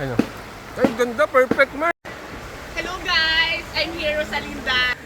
Ano? Ay, ganda. Perfect, man. Hello guys! I'm here, Rosalinda.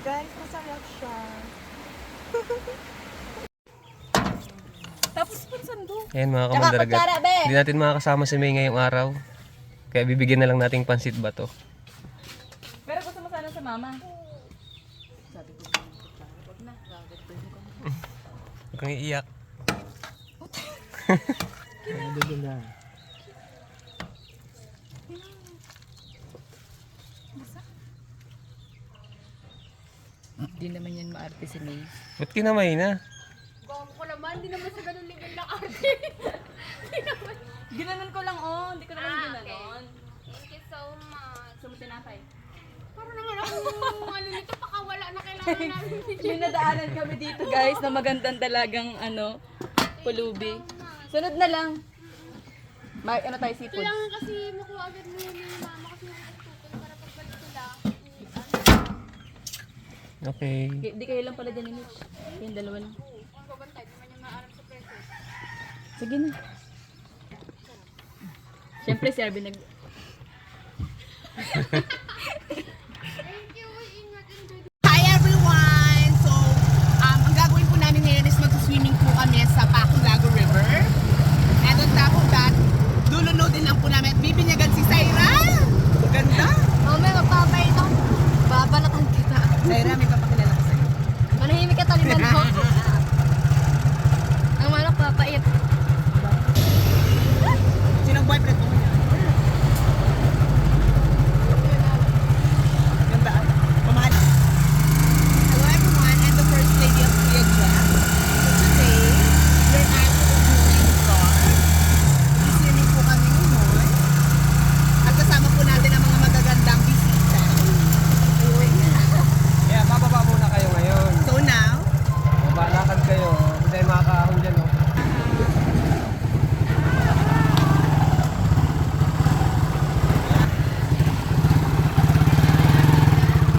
Guys, masarap siya. Tapos pansando. Ayan mga kamandaragat. Hindi natin makakasama si May ngayong araw. Kaya bibigyan na lang nating pansit ba to. Pero gusto mo sana sa mama. Huwag kang iiyak. Hindi naman yan maarte si May. Ba't kinamay na? Gawin ko naman, di naman sa ganun level ng arte. Ginanon ko lang, oh. Hindi ko naman Ah, ginanon. Thank you so much. Gusto mo tinapay? Parang naman ako, ano nito, pakawala na kailangan namin. May nadaanan kami dito, guys, na magandang dalagang, ano, pulubi. Sunod na lang. May, ano tayo, seafood? Kailangan kasi makuha agad mo ni mama kasi nakatutukan para pagbalik nila. Okay. Di kayo lang pala dyan ni Mitch. Yung dalawa lang. Sige na. Siyempre, si Arvin nag... Thank you, ingat, enjoy. Hi everyone! So, um, ang gagawin po namin ngayon is mag-swimming po kami sa Paculago River. And on top of that, lulunodin lang po namin at bibinyagan si Saira! Ganda! Mamaya magpapay ito. Babalatan kita. Saira, may papakilala ko sa'yo. Manahimik ka taliban mo. Ang manok papait. Sino ang boyfriend mo? Ganda. Pamahal. Hello everyone, I'm the first lady of Kuya Jack. So today, we're at the swimming car. Swimming po kami ngayon. At kasama po natin ang mga magagandang bisita. Kaya bababa muna kayo ngayon. So now, Mabalakad kayo. Hindi tayo makakahon dyan, oh.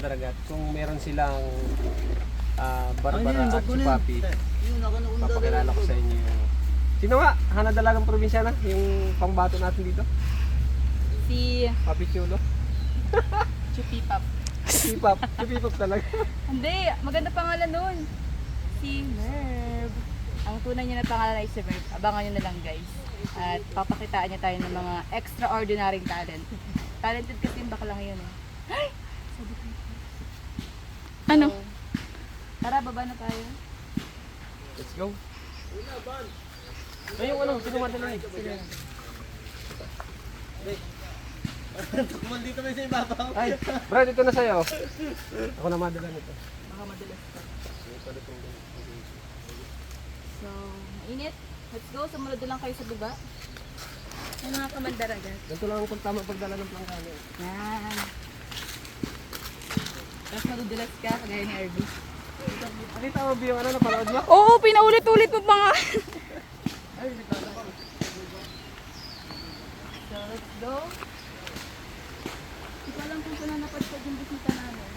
Daragat, kung meron silang ah, Barbara at si Papi, papakilala ko sa inyo yung... Sino nga? Hana Dalagang Probinsyana? Yung pangbato natin dito? Si Papi Chulo? Chupi Pop. Si Pap. Si Pap talaga. Hindi, maganda pangalan nun. Si Merv. Ang tunay niya na pangalan ay si Merv. Abangan nyo na lang guys. At papakitaan niya tayo ng mga extraordinary talent. Talented kasi yung baklang yun eh. Ay! Sabi ko. Tara, baba na tayo. Let's go. Ay, yung ano, sino madala eh? Ay, Brad, ito na sa'yo. Ako na madala nito. Baka madalas pa. So, mainit. Let's go. Sumunod na lang kayo sa baba. Yung mga kamandaragan. Ganito lang kung tama pagdala ng plangkano. Yan. Tapos madudulas ka, kagaya ni RV. Nakita mo ba yung ano, napanood mo? Oo, pinaulit-ulit mo pa nga. so, let's go. Hindi ko alam kung saan napadpad yung bisita namin.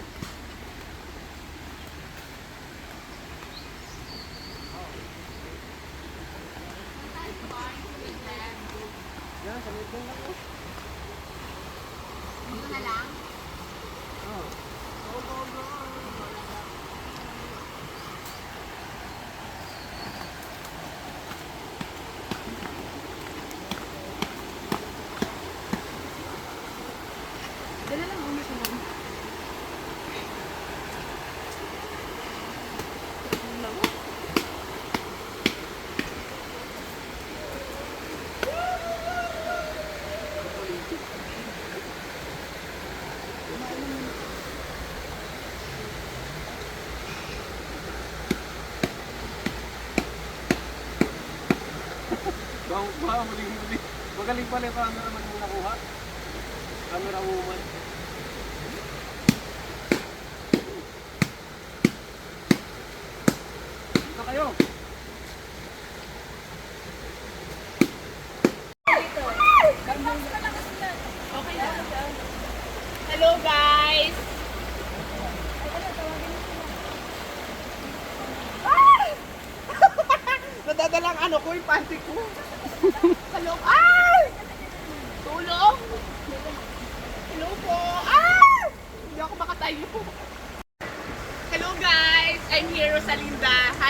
Dala lang muna siya lang. Bang, bang, muling muli. Magaling pala yung camera man yung nakuha. Camera woman. Dito kayo. Hello guys! Nadadalang ano ko yung panty ko. Hello. Ay!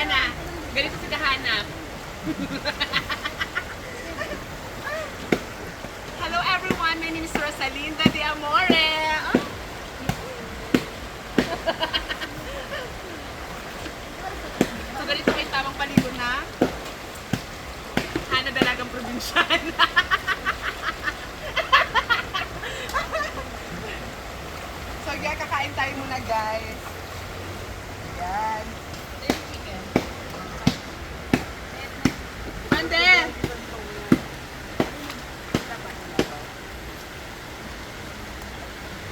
Kahana. Ganito si Kahana. Hello everyone, is Rosalinda de Amore. Oh. so ganito kayo tamang paligo na. Hana dalagang probinsyana. so yeah, kakain tayo muna guys. Yan. Ande!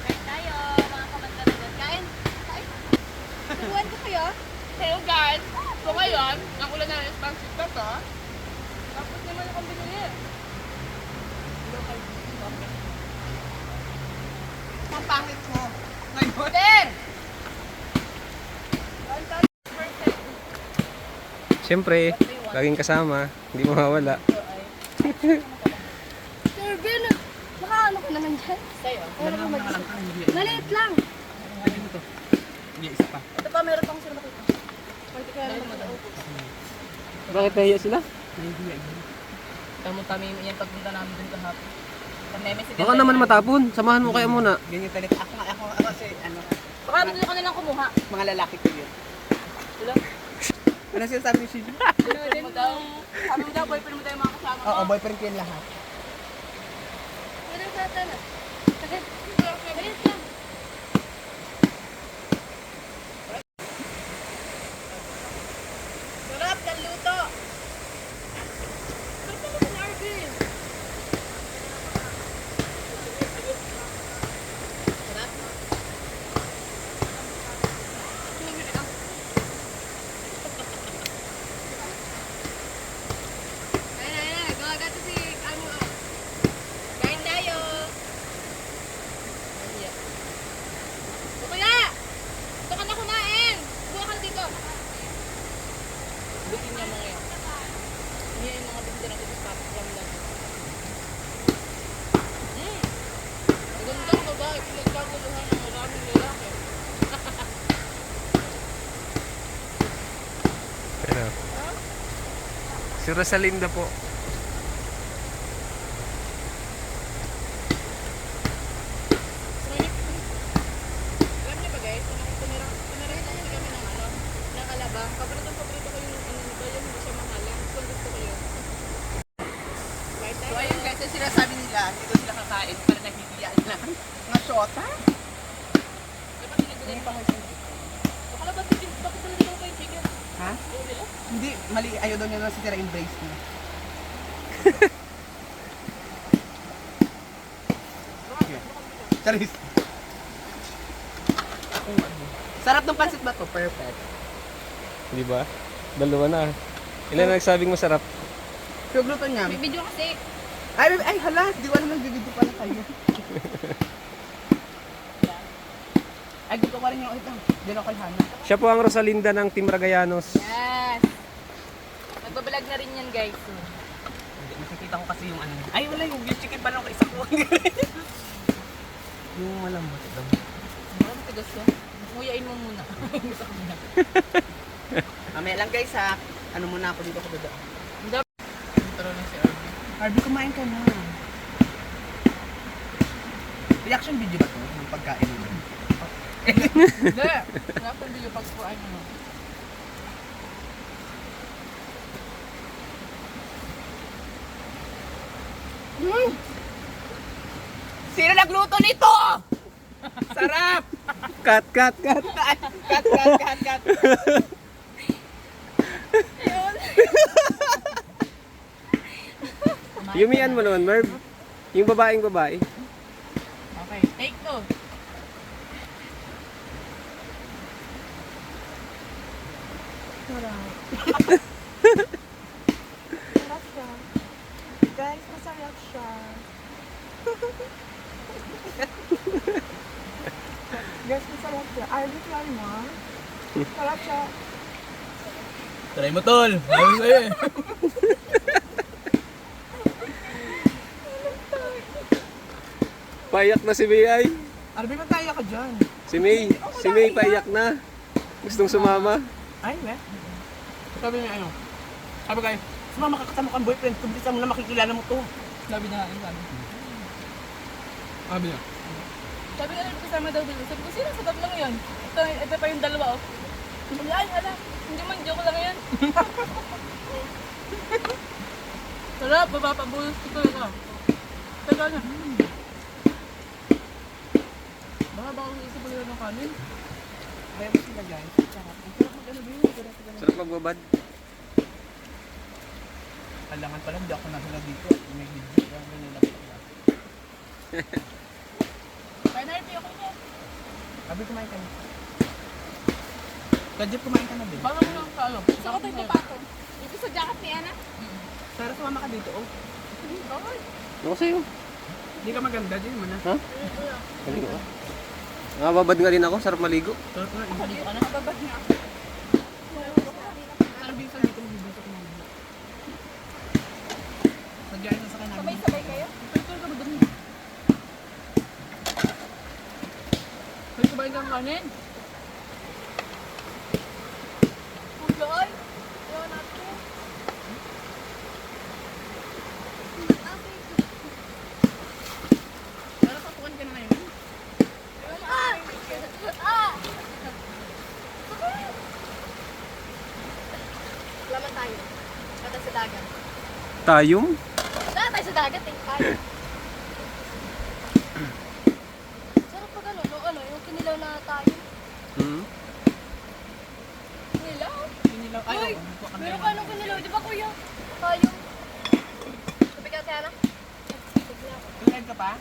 Kain tayo, mga kamag-karagan. Kain. Kain. Tubuan ko kayo. Hello guys! So ngayon, ang ulan na is pancit na to. Tapos naman akong binili. Ang pangit mo. Ngayon. Then! Siyempre, laging kasama, hindi mawawala. Sir Ben, baka ano ka naman dyan? Sa'yo. Meron ka mag Maliit lang. isa pa. Ito pa, meron pang sir makita. Pwede kaya naman Bakit nahiya sila? Tamo-tami yan pagpunta namin dun kahapon. Baka naman matapon, samahan mo kaya muna. Ganyan talaga. Ako, ako, ako kasi, ano, Baka bigla ka nilang kumuha. mga lalaki ko yun. Wala. Ano sinasabi ni Shiji? Sabi mo daw, sabi mo daw, boyfriend mo tayo mga kasama mo. Oo, boyfriend ko yun lahat. Meron ka tala. Kasi, maliit lang. Sarap, luto. Ayun, ayun, ayun. Gawaga to si, ano, oh. Kain tayo. O kuya! Ito ka na kumain. Buha ka na dito. Buti niya mga yan. Hindi yung mga binti natin sa tapos lang lang. Hmm. Magandang babae, pinagkaguluhan ng maraming lalaki. Pero, si Rosalinda po. Alam niyo ba guys, kung tumira, tumira kasi kami ng ano, ng alabang. Paborito paborito ko yung ano nito, yung hindi siya mahalang. So gusto ko yun. Bye So tayo. ayun guys, yung sinasabi nila, dito sila kakain para nahihiya na. Mga shota? Dapat nilagay pa kasi. Baka ba chicken? Bakit nilagay ko yung chicken? Ha? Yung nila? Hindi, mali. Ayaw daw niya na si Tira embrace niya. Charis. Sarap ng pansit ba to? Perfect. Di ba? Dalawa na. Ilan na nagsabing masarap? Yung luto niya. May video kasi. Ay, ay, ay, hala. Di ko alam nagbibidyo pala kayo. ay, gusto ko rin yung ulit lang. Diyan ako kay Hana. Siya po ang Rosalinda ng Team Ragayanos. Yes! Nagbabalag na rin yan guys. Hindi, nakikita ko kasi yung ano. Ay, wala yung, yung chicken pala ko isa ko. yung malambot daw. Parang tigas yan. Nguyain mo muna. Gusto ko muna. Mamaya lang guys ha. Ano muna ako dito ko dada. Tara na si Arby. Harvey, kumain ka na. Reaction video ba to ng pagkain mo? Hindi! Wala pang video pag kuhaan mo. Sino nagluto nito? Sarap! Cut, cut, cut! cut, cut, cut, cut. Yumian mo naman, Merv. Yung babaeng babae. Okay, take two. Guys, masarap siya. Guys, masarap siya. Harvey, try mo. Sarap siya. Try mo tol. Sa'yo eh. Payak na si May ay. Harvey, magkaya ka dyan. Si May. Si May payak na. Gustong sumama. Ay, we. Sabi niya ano, sabi kayo, sumama ka kasama kang boyfriend, kumbisa mo na makikilala mo to. Sabi ano sabi? Sabi niya. Sabi nila kasama daw dito. Sabi ko, sino sa tatlong yun? Ito, ito pa yung dalawa, oh. Sabi niya, ay, ala, hindi man, joke lang yan. Sarap, mapapabulos ko talaga. Taga na. Baka baka kung isa nila ng kanin. Ayaw mo sila guys. Sarap. Ang sarap mag ano ba yun? Sarap mag. Sarap magbabad. Kailangan pala hindi ako nasa dito. May video. Kaya ganyan lang pala. Kaya na rin, okay na. Sabi kumain ka na. Kadjip kumain ka na din. Baka mo lang sa ano. Gusto ko ito pato. Ito sa jacket ni Ana. Sarah, sumama ka dito. Oh. Ano sa'yo? Hindi ka maganda din mo na. Ha? Maligo ka? Nakababad nga rin ako. Sarap maligo. Sarap na. Dito ka na. Babad nga. Sarap dito dito mo dito ko na. Sadyain na sa kanan. Sabay-sabay kayo. May kumain kang kanin. Puloy. Ayaw natin. Sarah, papukan ka na ngayon. Ah! Ah! Laman tayo. Kata sa dagat. Tayong? Wala tayo sa dagat eh. Tayo. Sarap pag ano, no, ano, yung kinilaw na tayo. Hmm. Kinilaw? Kinilaw. Ay, Uy, oh, buka ka meron na ka nung kinilaw, di ba kuya? Tayo. Sabi ka kaya na? Kumain ka pa?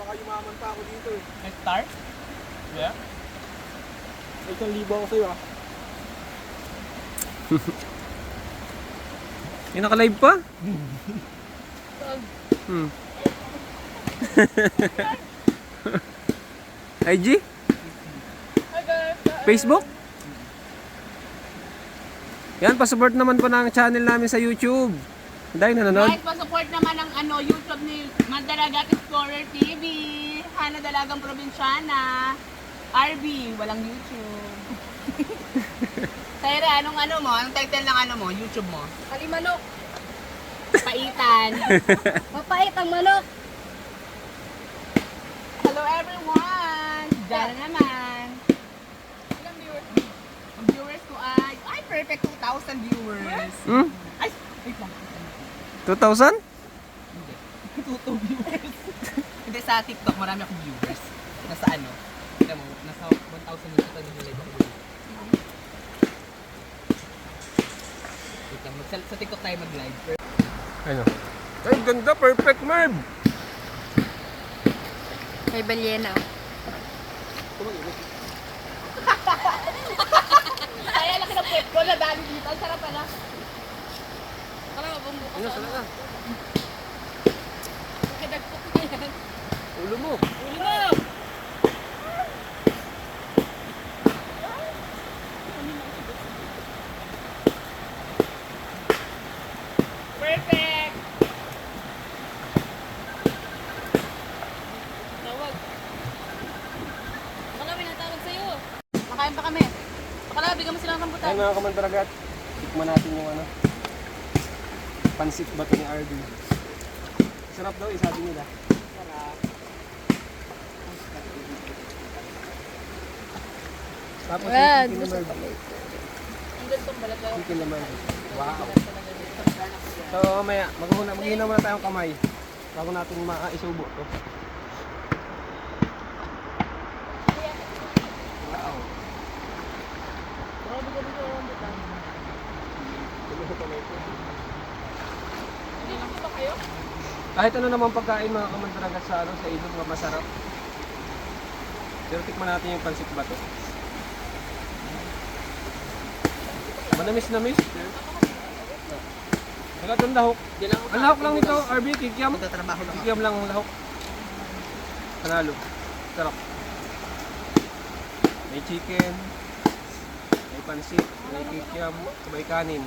Baka yumaman pa ako dito eh. May star? Yeah. May isang libo ako sa'yo ah. Yung naka-live pa? hmm. IG? Facebook? Yan, pa-support naman po ng channel namin sa YouTube. Dahil nanonood. Guys, pa-support naman ang ano, YouTube ni Mandaragat Explorer TV. Hana Dalagang Probinsyana. RB, walang YouTube. Tyra, anong ano mo? Anong title ng ano mo? YouTube mo? Kalimanok. Paitan. Mapait ang manok. Hello everyone! Diyan na naman. Ilang viewers? Ang viewers ko ay, ay perfect 2,000 viewers. Hmm? Ay, wait lang. 2,000? Hindi. 2,000 viewers. Hindi, sa TikTok marami akong viewers. Nasa ano? Alam mo, nasa 1,000 yung total yung live ako. Wait lang, sa TikTok tayo mag-live. Ano? Ay, ganda. Perfect, Merv. May balyena. Ay, laki ng puwet ko, nadali dito. Ang sarap pala. Mabunggo ka Ano, sa saan ano. ka? Kadagpok na yan. Ulo mo. Ulo mo! Perfect! Tawag. Baka may natawag sa'yo. Makain pa kami. Baka bigyan mo sila ng rambutan. mga kamandaragat. Tikman natin yung ano. Pansit ba ito ni RD? Sarap daw, eh, sabi nila. Tapos Yan, yung chicken naman. Chicken naman. Wow. So, mamaya, maghuna, maghina muna tayong kamay. Bago natin maisubo to. Wow. Hindi na ba kayo? Kahit ano naman pagkain mga kamandaragat sa ano, sa ilog nga masarap. Pero tikman natin yung pansit bato. Manamis na miss. Wala itong lahok. Ang lahok lang nito, RB, kikiam. Magtatrabaho lang. Kikiam lang ang lahok. Panalo. Sarap. May chicken. May pansit. May kikiam. Sabay kanin.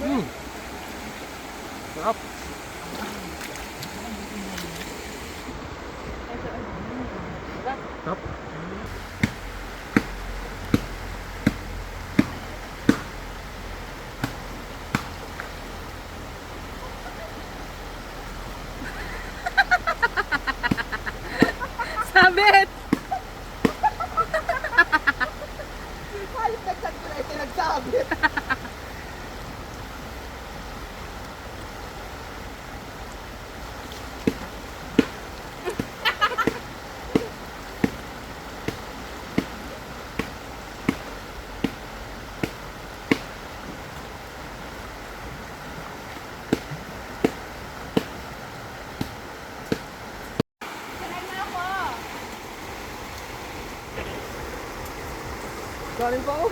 Mm. Sarap. Sarap. Kanin pa ako.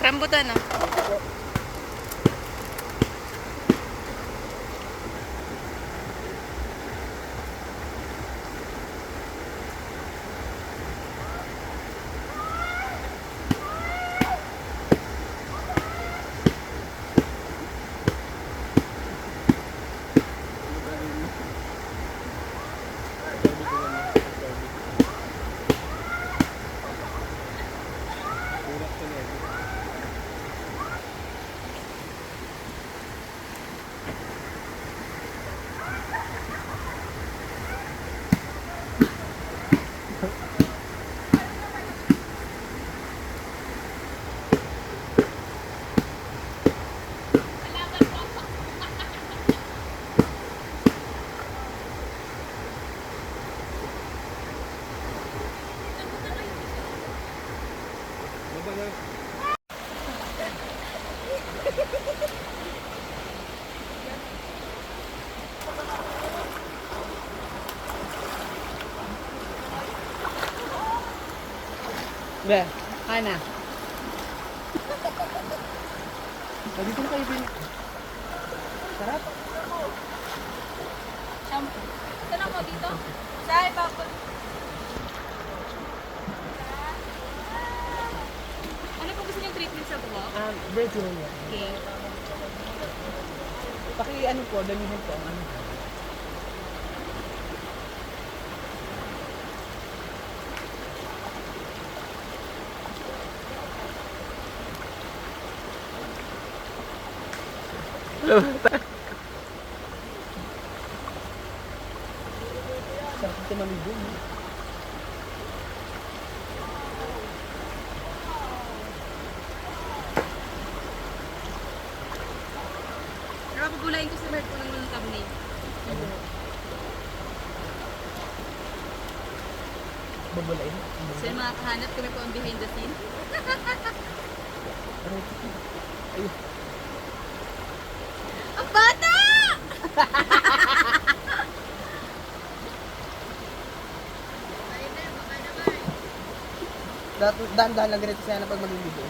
Rambutan ah. Be, Hana. Dito na kayo, Bin. Sarap. Shampoo. Saan ako dito? Saan, Papa? Ano po gusto niyong treatment sa buhok? Um, Virginia. Okay. Paki ano po, damihan po ang ano. Sarap ito maligo. no? Pagulain ko sa bird ko lang ng thumbnail. Babalain. So yung mga kahanap kami po ang behind the scene. ang bata! Dahan-dahan lang ganito siya na pag maliligo.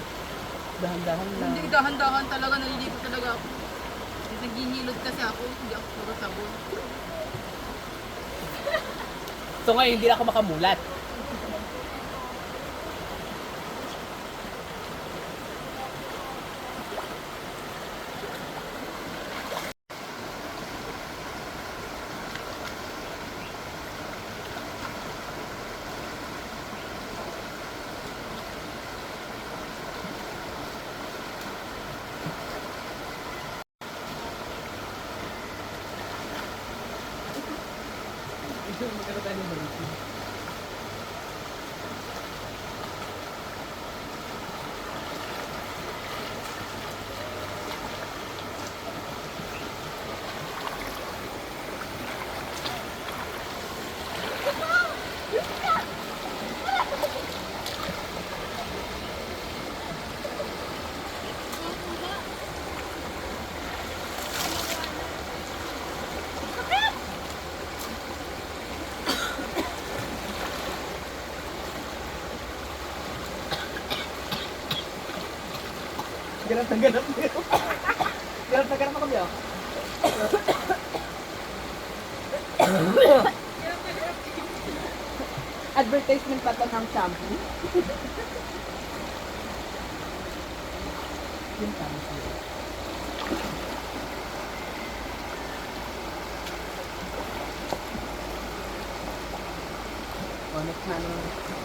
Dahan-dahan lang. Hindi, dahan-dahan talaga. Nalilito talaga ako. Kasi naghihilot kasi ako. Hindi ako puro sabon. So ngayon, hindi na ako makamulat. Ganap na ganap na yun. Ganap na ganap na kami ah. Advertisement pa to ng shampoo. Yun tama siya. Oh, next na naman.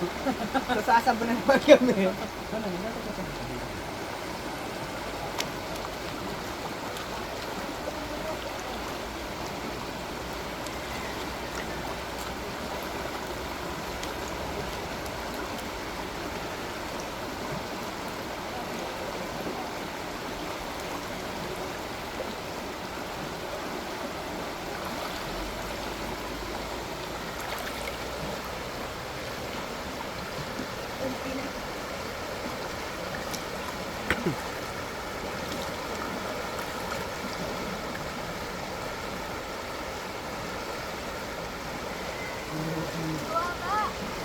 So, sasampo na naman kami.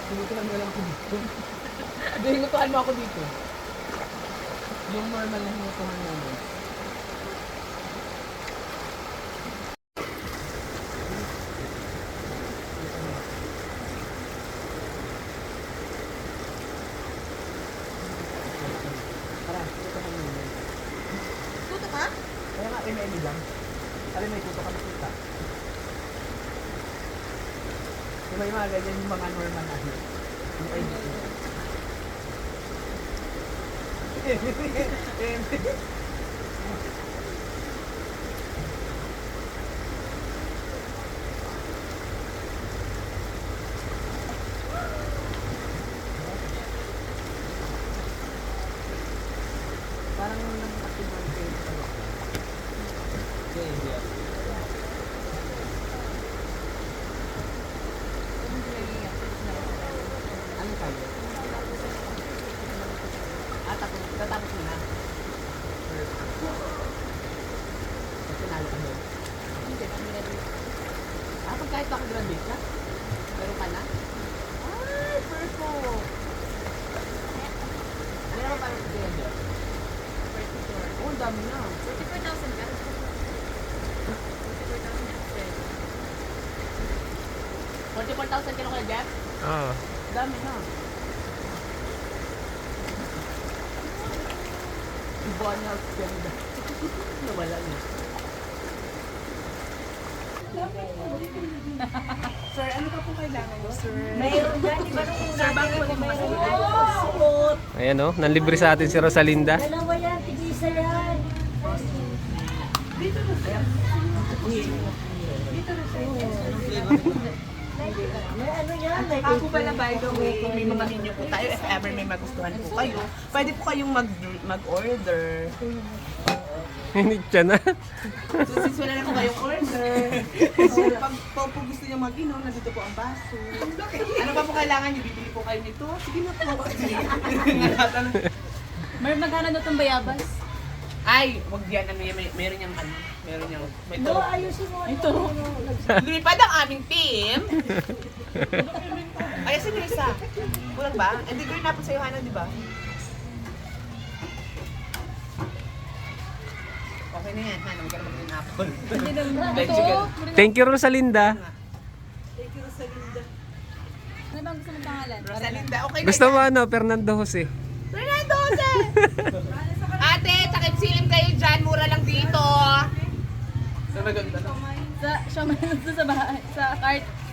Hinutuhan mo lang ako dito. Hindi, hinutuhan mo ako dito. Yung normal na hinutuhan mo mo. Tara, hinutuhan mo mo. Tuto ka? Kaya nga, eme lang. Alam may tuto ka makita. Yung may mga ganyan yung mga normal na hit. Yung ID. Parang nang active kayo sa Okay, yeah. Ano tayo? Ah, tapos, tatapos mo na. Mas pinalo ka doon. Ah, pag kahit nakagraduate ka? Meron ka na? Ay, perfect! Ano naman parang sa kaya dyan? Oh, ang dami na. 44,000 ka? 44,000 kilo kaya Jeff? Ah. Dami na. Iba niya ang ganda. Nawala niya. Sir, ano pa po kailangan niyo, sir? Mayroon yan, di ba nung una Sir, bakit po mayroon mayroon? yan? Suot. Ayan oh, nanlibre sa atin si Rosalinda. Dalawa yan, tigisa yan. May ano yan, may Ako pala by the way, may mga menu po tayo. If ever may magustuhan po kayo, pwede po kayong mag mag-order. Hindi siya na. So since wala na po kayong order, so pag po, po gusto niyo mag-inom, nandito po ang baso. Ano pa po kailangan niyo? Bibili po kayo nito? Sige na po. Mer, magkano na itong bayabas? Ay, wag yan. Ano, yan, may, meron niyang ano. Meron niyang... May No, to. ayusin mo. Ito. Lumipad ang aming team. Ay, sino yung isa? Kulang ba? Hindi ko rin napon sa'yo, Hana, di ba? Okay na yan, Hana. Huwag ka na. Hindi naman. Thank Ito. you. Thank you Rosalinda. Ano bang gusto mong pangalan? Rosalinda, okay na Gusto yan. mo ano, Fernando Jose. Fernando Jose! Kayo dyan. Mura lang dito. Sa maganda Sa, siya man sa bahay, sa cart.